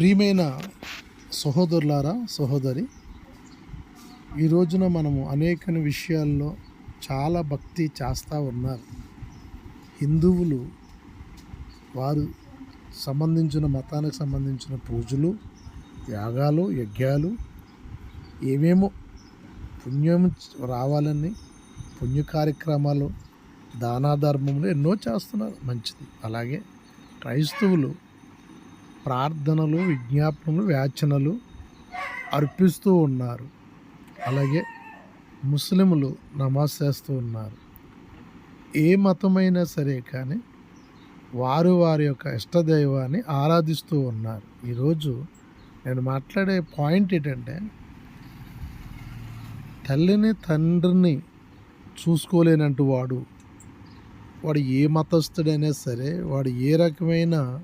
ప్రియమైన సహోదరులారా సహోదరి ఈ రోజున మనము అనేక విషయాల్లో చాలా భక్తి చేస్తూ ఉన్నారు. హిందువులు వారు సంబంధించిన మతానికి సంబంధించిన పూజలు యాగాలు యజ్ఞాలు ఏమేమో పుణ్యం రావాలని పుణ్య కార్యక్రమాలు దానాధర్మములు ఎన్నో చేస్తున్నారు. మంచిది. అలాగే క్రైస్తవులు ప్రార్థనలు విజ్ఞాపనలు వ్యాచనలు అర్పిస్తూ ఉన్నారు. అలాగే ముస్లింలు నమాజ్ చేస్తూ ఉన్నారు. ఏ మతమైనా సరే కానీ వారు వారి యొక్క ఇష్టదైవాన్ని ఆరాధిస్తూ ఉన్నారు. ఈరోజు నేను మాట్లాడే పాయింట్ ఏంటంటే తల్లిని తండ్రిని చూసుకోలేనంటు వాడు వాడు ఏ మతస్థుడైనా సరే వాడు ఏ రకమైన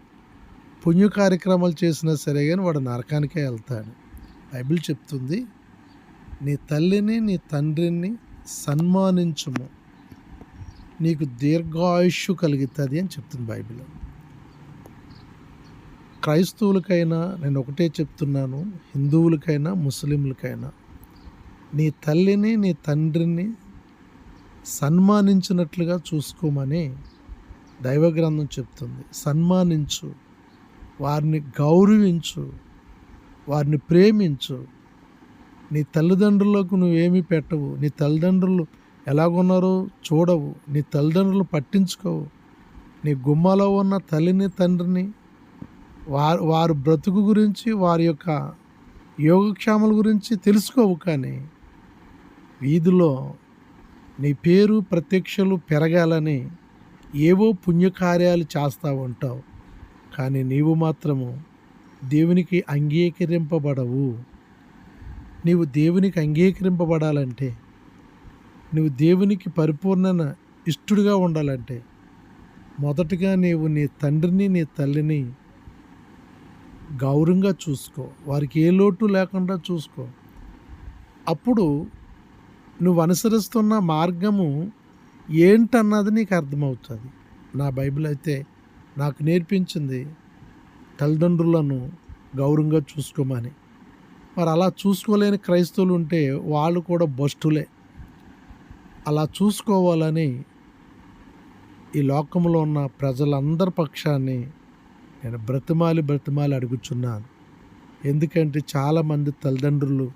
పుణ్య కార్యక్రమాలు చేసినా సరే కానీ వాడు నరకానికే వెళ్తాడు. బైబిల్ చెప్తుంది నీ తల్లిని నీ తండ్రిని సన్మానించము. నీకు దీర్ఘాయుష్ కలుగుతుంది అని చెప్తుంది బైబిల్. క్రైస్తవులకైనా నేను ఒకటే చెప్తున్నాను హిందువులకైనా ముస్లింలకైనా నీ తల్లిని నీ తండ్రిని సన్మానించినట్లుగా చూసుకోమని దైవగ్రంథం చెప్తుంది. సన్మానించు. వారిని గౌరవించు వారిని ప్రేమించు. నీ తల్లిదండ్రులకు నువ్వేమీ పెట్టవు. నీ తల్లిదండ్రులు ఎలాగున్నారో చూడవు. నీ తల్లిదండ్రులు పట్టించుకోవు. నీ గుమ్మలో ఉన్న తల్లిని తండ్రిని వారు వారు బ్రతుకు గురించి వారి యొక్క యోగక్షేమాల గురించి తెలుసుకోవు కానీ వీధిలో నీ పేరు ప్రత్యక్షలు పెరగాలని ఏవో పుణ్యకార్యాలు చేస్తూ ఉంటావు. కానీ నీవు మాత్రము దేవునికి అంగీకరింపబడవు. నీవు దేవునికి అంగీకరింపబడాలంటే నువ్వు దేవునికి పరిపూర్ణ ఇష్టడుగా ఉండాలంటే మొదటగా నీవు నీ తండ్రిని నీ తల్లిని గౌరవంగా చూసుకో. వారికి ఏ లోటు లేకుండా చూసుకో. అప్పుడు నువ్వు అనుసరిస్తున్న మార్గము ఏంటన్నది నీకు అర్థమవుతుంది. నా బైబిల్ అయితే నాకు నేర్పించింది తల్లిదండ్రులను గౌరవంగా చూసుకోమని. మరి అలా చూసుకోలేని క్రైస్తవులు ఉంటే వాళ్ళు కూడా బస్టులే అలా చూసుకోవాలని ఈ లోకంలో ఉన్న ప్రజలందరి పక్షాన్ని నేను బ్రతిమాలి బ్రతిమాలి అడుగుచున్నాను. ఎందుకంటే చాలామంది తల్లిదండ్రులు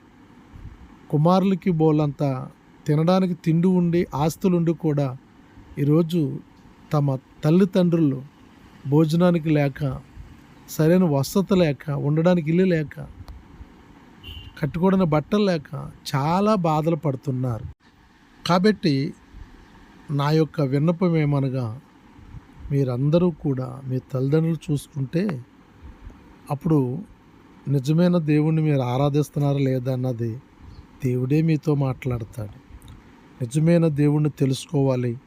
కుమారులకి బోలంతా తినడానికి తిండి ఉండి ఆస్తులుండి కూడా ఈరోజు తమ తల్లిదండ్రులు భోజనానికి లేక సరైన వసతి లేక ఉండడానికి ఇల్లు లేక కట్టుకోవడానికి బట్టలు లేక చాలా బాధలు పడుతున్నారు. కాబట్టి నా యొక్క విన్నపం ఏమనగా మీరందరూ కూడా మీ తల్లిదండ్రులు చూసుకుంటే అప్పుడు నిజమైన దేవుణ్ణి మీరు ఆరాధిస్తున్నారా లేదా అన్నది దేవుడే మీతో మాట్లాడతాడు. నిజమైన దేవుణ్ణి తెలుసుకోవాలి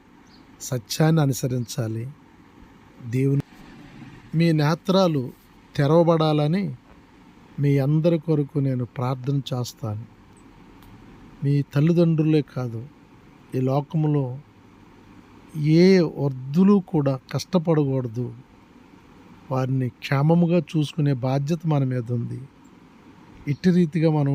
సత్యాన్ని అనుసరించాలి దేవుని మీ నేత్రాలు తెరవబడాలని మీ అందరి కొరకు నేను ప్రార్థన చేస్తాను. మీ తల్లిదండ్రులే కాదు ఈ లోకంలో ఏ వర్ధులు కూడా కష్టపడకూడదు. వారిని క్షేమముగా చూసుకునే బాధ్యత మన మీద ఉంది. ఇట్టి రీతిగా మనం